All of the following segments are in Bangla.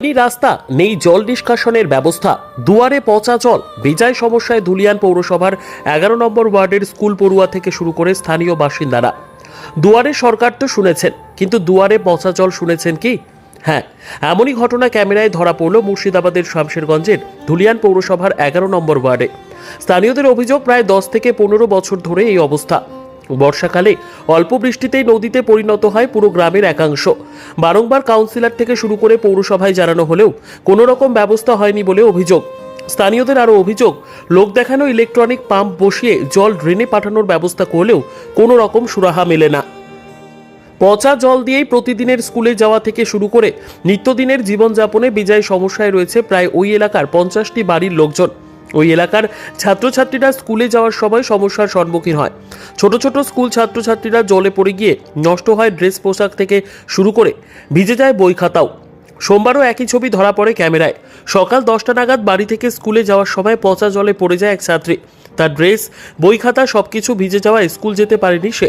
রাস্তা, নেই জল নিষ্কাশনের ব্যবস্থা। দুয়ারে পচা জল। বিজয় সমস্যায় ধুলিয়ান পৌরসভার এগারো নম্বর ওয়ার্ডের স্কুল পড়ুয়া থেকে শুরু করে স্থানীয় বাসিন্দারা। দুয়ারে সরকার তো শুনেছেন, কিন্তু দুয়ারে পচা জল শুনেছেন কি? হ্যাঁ এমনই ঘটনা ক্যামেরায় ধরা পড়ল মুর্শিদাবাদের শামশেরগঞ্জের ধুলিয়ান পৌরসভার এগারো নম্বর ওয়ার্ডে। স্থানীয়দের অভিযোগ, প্রায় দশ থেকে পনেরো বছর ধরে এই অবস্থা। বর্ষাকালে অল্প বৃষ্টিতেই নদীতে পরিণত হয় পুরো গ্রামের একাংশ। বারংবার কাউন্সিলর থেকে শুরু করে পৌরসভায় জানানো হলেও কোনো রকম ব্যবস্থা হয়নি বলে অভিযোগ। স্থানীয়দের আরও অভিযোগ, লোক দেখানো ইলেকট্রনিক পাম্প বসিয়ে জল ড্রেনে পাঠানোর ব্যবস্থা করলেও কোনো রকম সুরাহা মেলে না। পচা জল দিয়েই প্রতিদিনের স্কুলে যাওয়া থেকে শুরু করে নিত্যদিনের জীবনযাপনে বিজয় সমস্যায় রয়েছে প্রায় ওই এলাকার পঞ্চাশটি বাড়ির লোকজন। ওই এলাকার ছাত্রছাত্রীরা স্কুলে যাওয়ার সময় সমস্যার সম্মুখীন হয়। ছোট ছোট স্কুল ছাত্রছাত্রীরা জলে পড়ে গিয়ে নষ্ট হয় ড্রেস পোশাক থেকে শুরু করে ভিজে যায় বই খাতাও। সোমবারও একই ছবি ধরা পড়ে ক্যামেরায়। সকাল দশটা নাগাদ বাড়ি থেকে স্কুলে যাওয়ার সময় পচা জলে পড়ে যায় এক ছাত্রী। তার ড্রেস, বই খাতা সবকিছু ভিজে যাওয়ায় স্কুল যেতে পারেনি সে।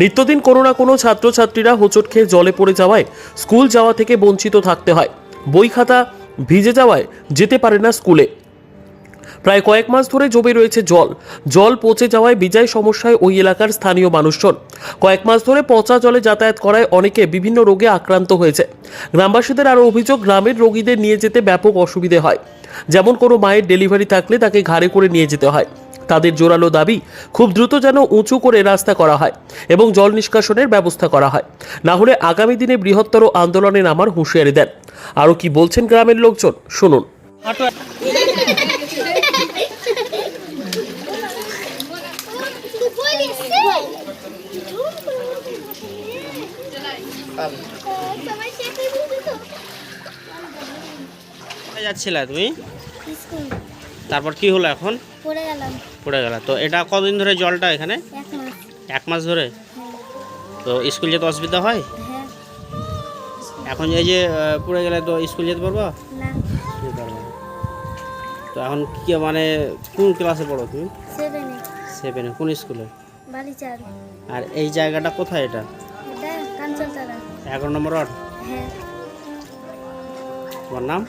নিত্যদিন কোনো না কোনো ছাত্রছাত্রীরা হোঁচট খেয়ে জলে পড়ে যাওয়ায় স্কুল যাওয়া থেকে বঞ্চিত থাকতে হয়। বই খাতা ভিজে যাওয়ায় যেতে পারে না স্কুলে। প্রায় কয়েক মাস ধরে জমে রয়েছে জল। জল পচে যাওয়ায় বিজয় সমস্যায় ওই এলাকার স্থানীয় মানুষজন। কয়েক মাস ধরে পচা জলে যাতায়াত করায় অনেকে বিভিন্ন রোগে আক্রান্ত হয়েছে। গ্রামবাসীদের আরও অভিযোগ, গ্রামের রোগীদের নিয়ে যেতে ব্যাপক অসুবিধে হয়। যেমন কোনো মায়ের ডেলিভারি থাকলে তাকে ঘাড়ে করে নিয়ে যেতে হয়। তাদের জোরালো দাবি, খুব দ্রুত যেন উঁচু করে রাস্তা করা হয় এবং জল নিষ্কাশনের ব্যবস্থা করা হয়। না হলে আগামী দিনে বৃহত্তর আন্দোলনে নামার হুঁশিয়ারি দেন। আরও কি বলছেন গ্রামের লোকজন, শুনুন। কোথায় যাচ্ছিলা তুমি? তারপর কি হলো এখন? পড়ে গেলাম। পড়ে গেল। তো এটা কতদিন ধরে জলটা এখানে? এক মাস। ধরে? তো স্কুল যেতে অসুবিধা হয়? হ্যাঁ। এখন এই যে পড়ে গেলে তো স্কুল যেতে পারব? না। পারব না। তো এখন কি মানে কোন ক্লাসে পড়ো তুমি? সেভেনে কোন স্কুলে? আর এই জায়গাটা কোথায় এটা? এটা কাঞ্চনতলা। এগারো নম্বর ওয়ার্ড। তোমার নাম?